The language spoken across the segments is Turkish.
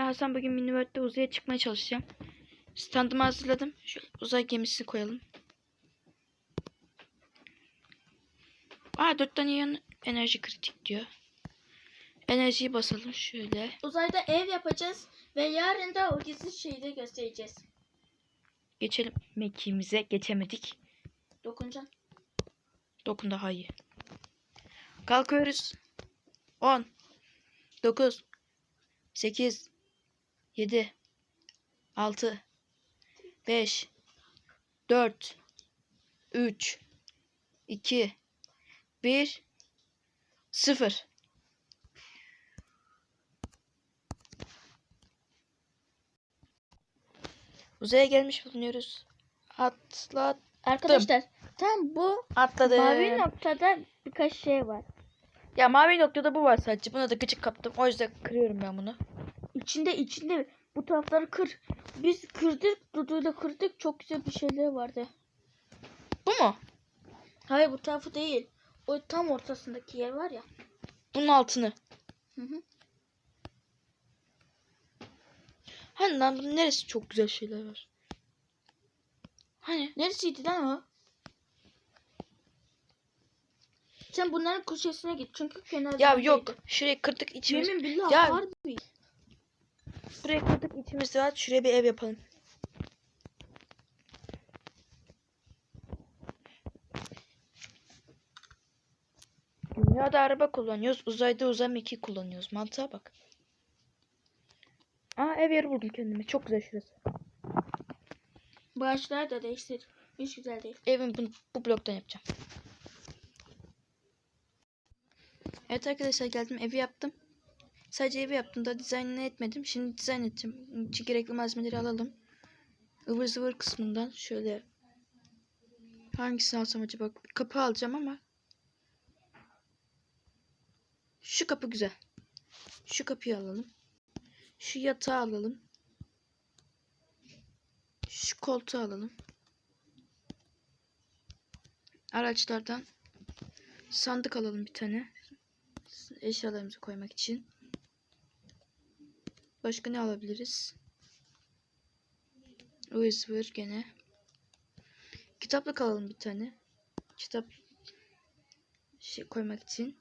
Hasan bugün minivertte uzaya çıkmaya çalışacağım. Standımı hazırladım. Şöyle uzay gemisini koyalım. Aa dört tane yan enerji kritik diyor. Enerjiyi basalım şöyle. Uzayda ev yapacağız ve yarın da o gizli şeyi de göstereceğiz. Geçelim mekiğimize. Geçemedik. Dokunacağım. Dokun daha iyi. Kalkıyoruz. 10 9 8 7 6 5 4 3 2 1 0 Uzaya gelmiş bulunuyoruz. Atla Arkadaşlar tam bu atladım. mavi noktada birkaç şey var. Ya mavi noktada bu var sadece. Buna da gıcık kaptım. O yüzden kırıyorum ben bunu. İçinde içinde bu tarafları kır. Biz kırdık, Dudu'yla kırdık. Çok güzel bir şeyler vardı. Bu mu? Hayır bu tarafı değil. O tam ortasındaki yer var ya. Bunun altını. Hı hı. Hani lan bunun neresi çok güzel şeyler var. Hani? Neresiydi lan o? Sen bunların köşesine git çünkü kenarda. Ya yok. Şuraya kırdık içimiz. Yemin billah Ya- harbi. Buraya kırdık içimiz rahat. Şuraya bir ev yapalım. Dünyada araba kullanıyoruz. Uzayda uzay mekiği kullanıyoruz. Mantığa bak. Aa ev yeri buldum kendime. Çok güzel şurası. Bağışlar da değiştir. Hiç güzel değil. Evimi bu, bu bloktan yapacağım. Evet arkadaşlar geldim evi yaptım. Sadece evi yaptım da dizaynını etmedim. Şimdi dizayn edeceğim. İçin gerekli malzemeleri alalım. ıvır zıvır kısmından şöyle hangisini alsam acaba? Kapı alacağım ama şu kapı güzel. Şu kapıyı alalım. Şu yatağı alalım. Şu koltuğu alalım. Araçlardan sandık alalım bir tane. Eşyalarımızı koymak için. Başka ne alabiliriz? Ivır gene. Kitaplık alalım bir tane. Kitap şey koymak için.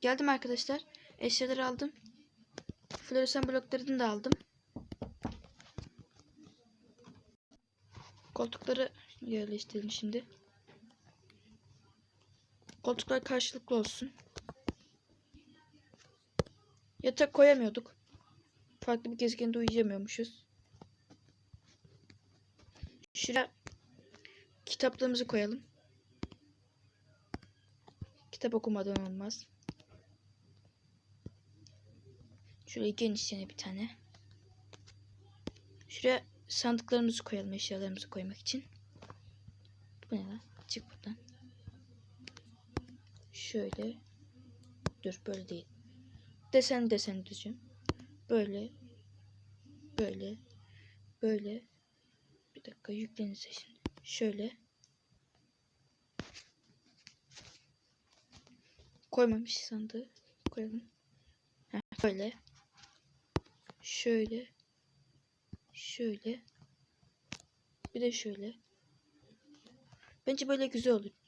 Geldim arkadaşlar. Eşyaları aldım. Floresan bloklarını da aldım. Koltukları yerleştirelim şimdi. Koltuklar karşılıklı olsun. Yatak koyamıyorduk. Farklı bir gezegende uyuyamıyormuşuz. Şuraya kitaplığımızı koyalım. Kitap okumadan olmaz. Şöyle geniş yine bir tane. Şuraya sandıklarımızı koyalım eşyalarımızı koymak için. Bu ne lan? Çık buradan. Şöyle. Dur böyle değil. Desen desen düzeceğim. Böyle. Böyle. Böyle. Bir dakika yüklenirse şimdi. Şöyle. Koymamış sandığı. Koyalım. Heh, böyle. Şöyle. Şöyle. Bir de şöyle. Bence böyle güzel olur.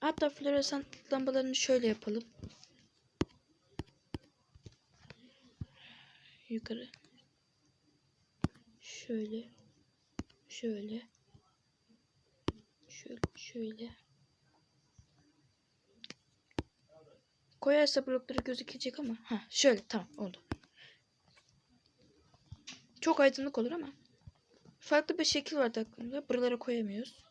Hatta floresan lambalarını şöyle yapalım. Yukarı. Şöyle. Şöyle. Şöyle. Şöyle. Koyarsa blokları gözükecek ama. Ha şöyle tamam oldu. Çok aydınlık olur ama. Farklı bir şekil vardı aklımda. Buralara koyamıyoruz.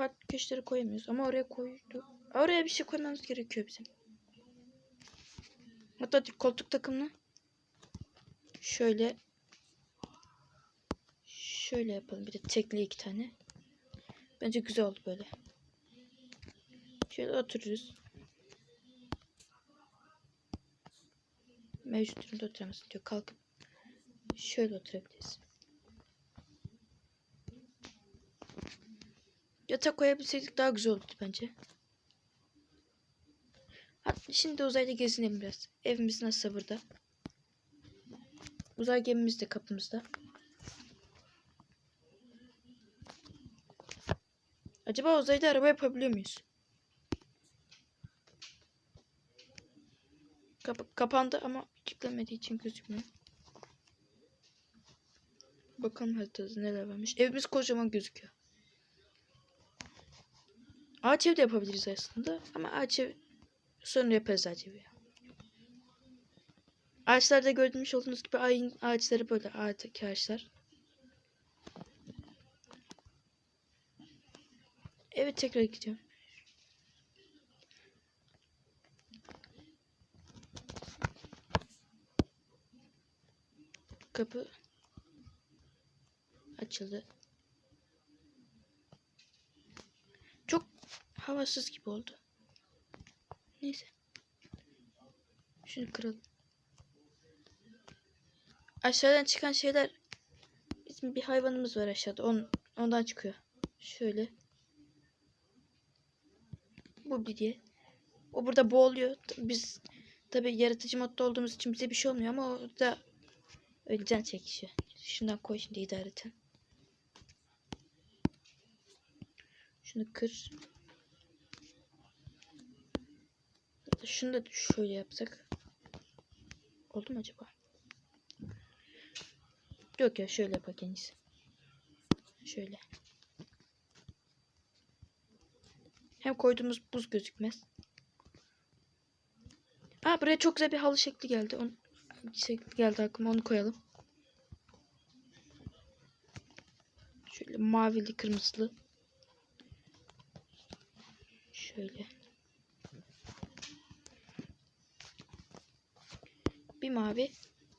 Farklı köşelere koyamıyoruz ama oraya koyduk. Oraya bir şey koymamız gerekiyor bizim. Hatta koltuk takımını şöyle şöyle yapalım. Bir de tekli iki tane. Bence güzel oldu böyle. Şöyle otururuz. Mevcut durumda oturamazsın diyor. Kalkıp şöyle oturabiliriz. Yatak koyabilseydik daha güzel olurdu bence. Hatta şimdi uzayda gezinelim biraz. Evimiz nasıl burada? Uzay gemimiz de kapımızda. Acaba uzayda araba yapabiliyor muyuz? Kap- kapandı ama kilitlenmediği için gözükmüyor. Bakalım haritada neler varmış. Evimiz kocaman gözüküyor. Ağaç de yapabiliriz aslında. Ama ağaç sonra yaparız ağaç evi. Ağaçlarda gördüğünüz olduğunuz gibi ayın ağaçları böyle ağaçtaki ağaçlar. Evet tekrar gidiyorum. Kapı açıldı. Çok havasız gibi oldu. Neyse. Şunu kıralım. Aşağıdan çıkan şeyler bizim bir hayvanımız var aşağıda. On, ondan çıkıyor. Şöyle. Bu bir diye. O burada boğuluyor. Biz tabi yaratıcı modda olduğumuz için bize bir şey olmuyor ama o da can çekişiyor. Şundan koy şimdi idareten. Şunu kır. Ya da Şunu da şöyle yapsak. Oldu mu acaba? Yok ya şöyle yapak en. Şöyle. Hem koyduğumuz buz gözükmez. Aa buraya çok güzel bir halı şekli geldi. On, şekli geldi aklıma onu koyalım. Şöyle mavili kırmızılı. Şöyle. Bir mavi.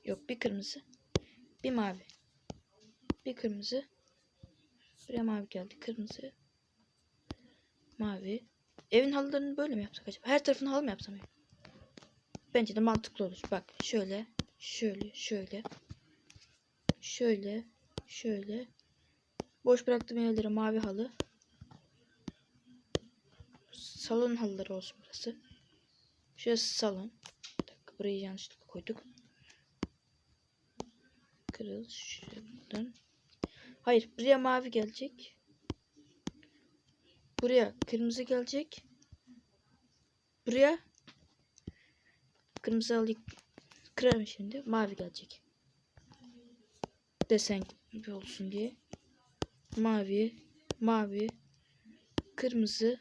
Yok bir kırmızı. Bir mavi. Bir kırmızı. Buraya mavi geldi. Kırmızı. Mavi. Evin halılarını böyle mi yapsak acaba? Her tarafını halı mı yapsam? ya? Bence de mantıklı olur. Bak şöyle. Şöyle. Şöyle. Şöyle. Şöyle. Boş bıraktığım yerlere mavi halı. Salon halıları olsun burası. Şurası salon. Burayı yanlışlıkla koyduk. Kırıl şuradan. Hayır buraya mavi gelecek. Buraya kırmızı gelecek. Buraya kırmızı halıyı kırarım şimdi. Mavi gelecek. Desen gibi olsun diye. Mavi, mavi, kırmızı,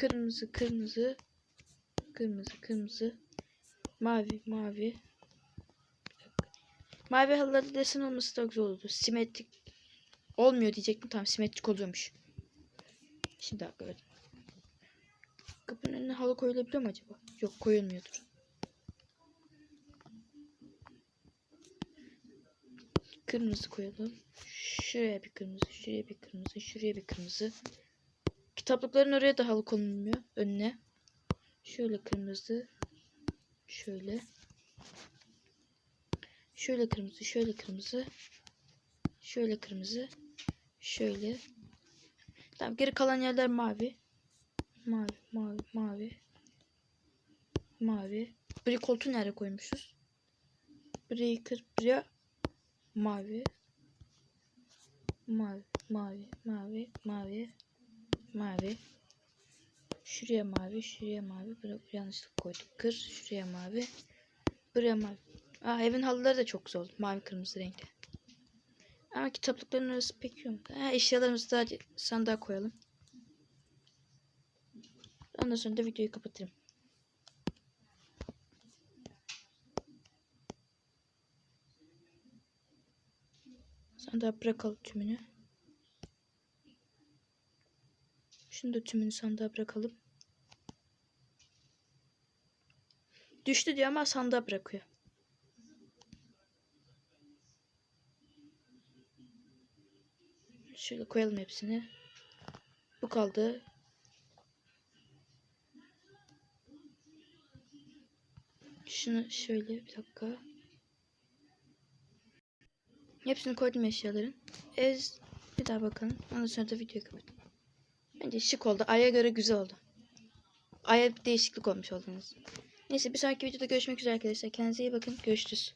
kırmızı, kırmızı, kırmızı, kırmızı, mavi, mavi. Mavi halılarda desen olması da güzel olurdu. Simetrik olmuyor diyecektim. Tamam simetrik oluyormuş. Şimdi haklı verdim. Kapının önüne halı koyulabiliyor mu acaba? Yok koyulmuyordur. Kırmızı koyalım. Şuraya bir kırmızı, şuraya bir kırmızı, şuraya bir kırmızı. Kitaplıkların oraya da halı konulmuyor. Önüne. Şöyle kırmızı. Şöyle. Şöyle kırmızı, şöyle kırmızı. Şöyle kırmızı. Şöyle. Tamam geri kalan yerler mavi. Mavi, mavi, mavi. Mavi. Buraya koltuğu nereye koymuşuz? Burayı kır, buraya mavi. Mavi, mavi, mavi, mavi, mavi. Şuraya mavi, şuraya mavi. Buraya yanlışlık koyduk. Kır, şuraya mavi. Buraya mavi. Aa, evin halıları da çok güzel. Mavi kırmızı renkte. Ama kitaplıkların arası pek yok. Ha, eşyalarımızı da sandığa koyalım. Ondan sonra da videoyu kapatırım. Sandığa bırakalım tümünü. Şunu da tümünü sandığa bırakalım. Düştü diyor ama sandığa bırakıyor. Şöyle koyalım hepsini. Bu kaldı. Şunu şöyle bir dakika. Hepsini koydum eşyaların. Ez bir daha bakalım. Ondan sonra da videoyu kapatalım. Bence şık oldu. Ay'a göre güzel oldu. Ay'a bir değişiklik olmuş oldunuz. Neyse bir sonraki videoda görüşmek üzere arkadaşlar. Kendinize iyi bakın. Görüşürüz.